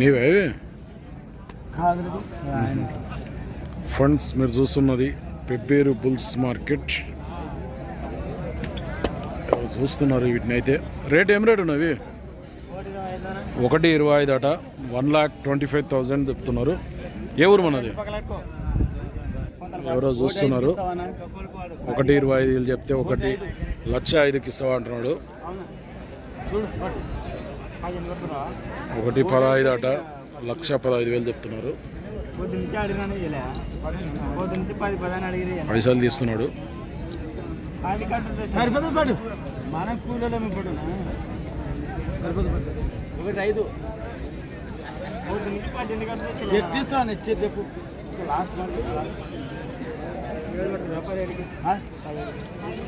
నీవే? ఫ్రెండ్స్ మీరు చూస్తున్నది పెబ్బేరు బుల్స్ మార్కెట్ చూస్తున్నారు వీటిని అయితే? రేట్ ఏం రేట్ ఉన్నవి ఒకటి ఇరవై ఐదు అట. One lakh twenty five thousand చెప్తున్నారు. ఏ ఊరు మనది? ఎవరో చూస్తున్నారు. ఒకటి ఇరవై ఐదు చెప్తే ఒకటి లక్ష ఐదుకి ఇస్తావా అంటున్నాడు. ఒకటి పదహైదు అట లక్ష పదహైదు వేలు చెప్తున్నారు. పైసలు తీస్తున్నాడు. మనం ఇప్పుడు ఒకటి ఐదు చెప్పు లాస్ట్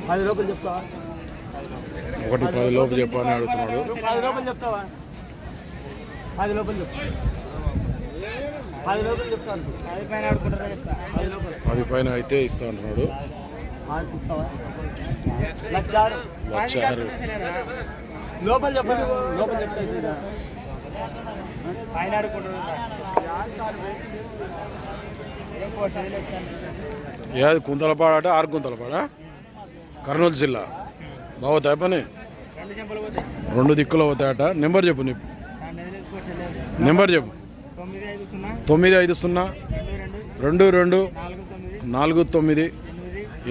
పది రూపాయలు చెప్తావా? ఒకటి పది లోపు చెప్పని అడుగుతున్నాడు. పది చెప్తావా? పది చెప్తాను పైన పది అయితే ఇస్తా అంటున్నాడు. ఆడిపిస్తావా లక్ష ఆరు. లక్ష ఆరు. లోపల చెప్పండి లోపల చెప్తా పైన ఆడుకుంటారు ఏది? కుంతలపాడ అంటే? ఆరు కుంతలపాడ కర్నూలు జిల్లా. బాగుతాయి పని? రెండు దిక్కులు అవుతాయట నెంబర్ చెప్పు నీ నెంబర్ చెప్పు. తొమ్మిది ఐదు సున్నా రెండు రెండు నాలుగు తొమ్మిది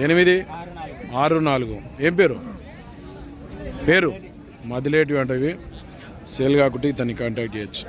ఎనిమిది ఆరు నాలుగు. ఆరు నాలుగు ఏం పేరు? పేరు? మదిలేటివి అంటే ఇవి. సేల్ కాకుంటే ఇతన్ని కాంటాక్ట్ చేయొచ్చు.